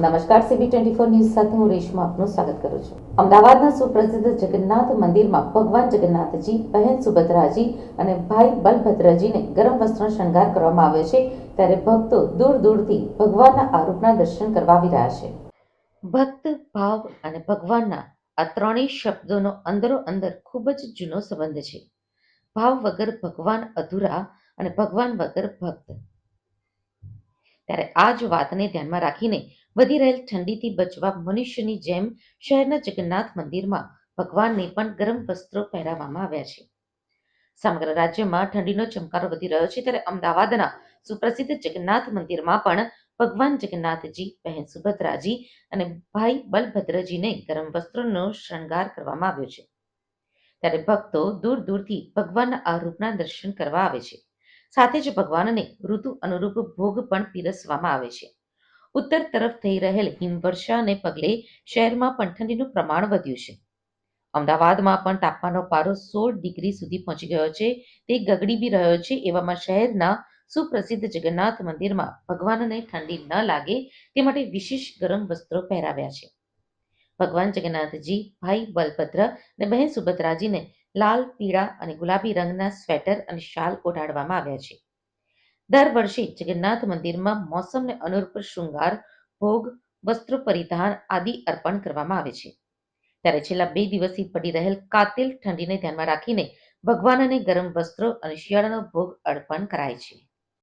નમસ્કાર CB twenty four news સાથે હું રેશમા આપનું સ્વાગત કરું છું. અમદાવાદના સુપ્રસિદ્ધ જગન્નાથ મંદિરમાં ભગવાન જગન્નાથજી, બહેન સુભદ્રાજી અને ભાઈ બલભદ્રજીને ગરમ વસ્ત્રનો શણગાર કરવામાં આવ્યો છે, ત્યારે ભક્તો દૂર દૂરથી ભગવાનના આ દર્શન કરવા આવી રહ્યા છે. ભક્ત, ભાવ અને ભગવાનના આ ત્રણેય શબ્દોનો અંદરો અંદર ખૂબ જ જૂનો સંબંધ છે. ભાવ વગર ભગવાન અધૂરા અને ભગવાન વગર ભક્ત. ત્યારે આ જ વાતને ધ્યાનમાં રાખીને વધી રહેલ ઠંડીથી બચવા મનુષ્યની જેમ શહેરના જગન્નાથ મંદિરમાં ભગવાનને પણ ગરમ વસ્ત્રો પહેરાવવામાં આવ્યા છે. સમગ્ર રાજ્યમાં ઠંડીનો ચમકારો વધી રહ્યો છે ત્યારે અમદાવાદના સુપ્રસિદ્ધ જગન્નાથ મંદિરમાં પણ ભગવાન જગન્નાથજી, બહેન સુભદ્રાજી અને ભાઈ બલભદ્રજીને ગરમ વસ્ત્રોનો શણગાર કરવામાં આવ્યો છે. ત્યારે ભક્તો દૂર દૂરથી ભગવાનના આ રૂપના દર્શન કરવા આવે છે. સાથે જ ભગવાનને ઋતુ અનુરૂપ ભોગ પણ પીરસવામાં આવે છે. ઉત્તર તરફ થઈ રહેલ હિમવર્ષાને પગલે શહેરમાં પણ ઠંડીનું પ્રમાણ વધ્યું છે. અમદાવાદમાં પણ તાપમાનનો પારો સોળ ડિગ્રી સુધી પહોંચી ગયો છે. તે ગગડી બી રહ્યો છે એવામાં શહેરના સુપ્રસિદ્ધ જગન્નાથ મંદિરમાં ભગવાનને ઠંડી ન લાગે તે માટે વિશેષ ગરમ વસ્ત્રો પહેરાવ્યા છે. ભગવાન જગન્નાથજી, ભાઈ બલભદ્ર અને બહેન સુભદ્રાજીને લાલ, પીળા અને ગુલાબી રંગના સ્વેટર અને શાલ ઓઢાડવામાં આવ્યા છે. દર વર્ષે જગન્નાથ મંદિરમાં મોસમને અનુરૂપ શૃંગાર, ભોગ, વસ્ત્રો પરિધાન આદિ અર્પણ કરવામાં આવે છે. ત્યારે છેલ્લા બે દિવસથી પડી રહેલ કાતિલ ઠંડીને ધ્યાનમાં રાખીને ભગવાનને ગરમ વસ્ત્રો અને શિયાળાનો ભોગ અર્પણ કરાય છે.